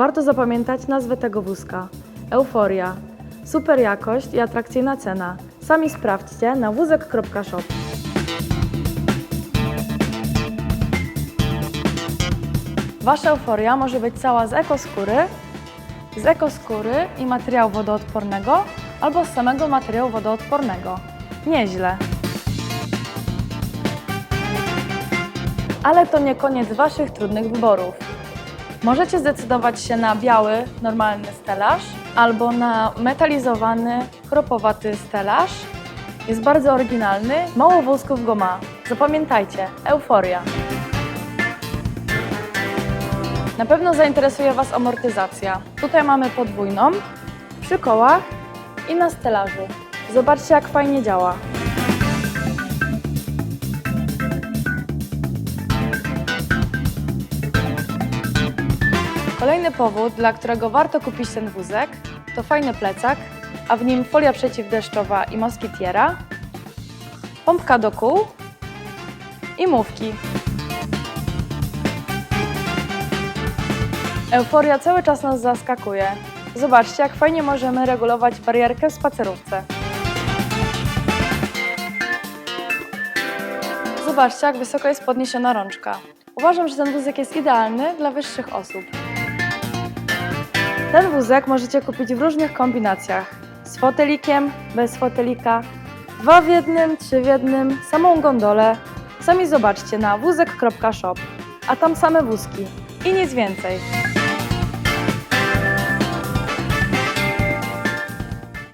Warto zapamiętać nazwę tego wózka. Euforia. Super jakość i atrakcyjna cena. Sami sprawdźcie na wózek.shop. Wasza euforia może być cała z ekoskóry, z ekoskóry i materiału wodoodpornego albo z samego materiału wodoodpornego. Nieźle. Ale to nie koniec Waszych trudnych wyborów. Możecie zdecydować się na biały, normalny stelaż albo na metalizowany, chropowaty stelaż. Jest bardzo oryginalny, mało włosków go ma. Zapamiętajcie, euforia. Na pewno zainteresuje Was amortyzacja. Tutaj mamy podwójną, przy kołach i na stelażu. Zobaczcie jak fajnie działa. Kolejny powód, dla którego warto kupić ten wózek, to fajny plecak, a w nim folia przeciwdeszczowa i moskitiera, pompka do kół i mówki. Euforia cały czas nas zaskakuje. Zobaczcie, jak fajnie możemy regulować barierkę w spacerówce. Zobaczcie, jak wysoko jest podniesiona rączka. Uważam, że ten wózek jest idealny dla wyższych osób. Ten wózek możecie kupić w różnych kombinacjach. Z fotelikiem, bez fotelika, dwa w jednym, trzy w jednym, samą gondolę. Sami zobaczcie na wózek.shop, a tam same wózki i nic więcej.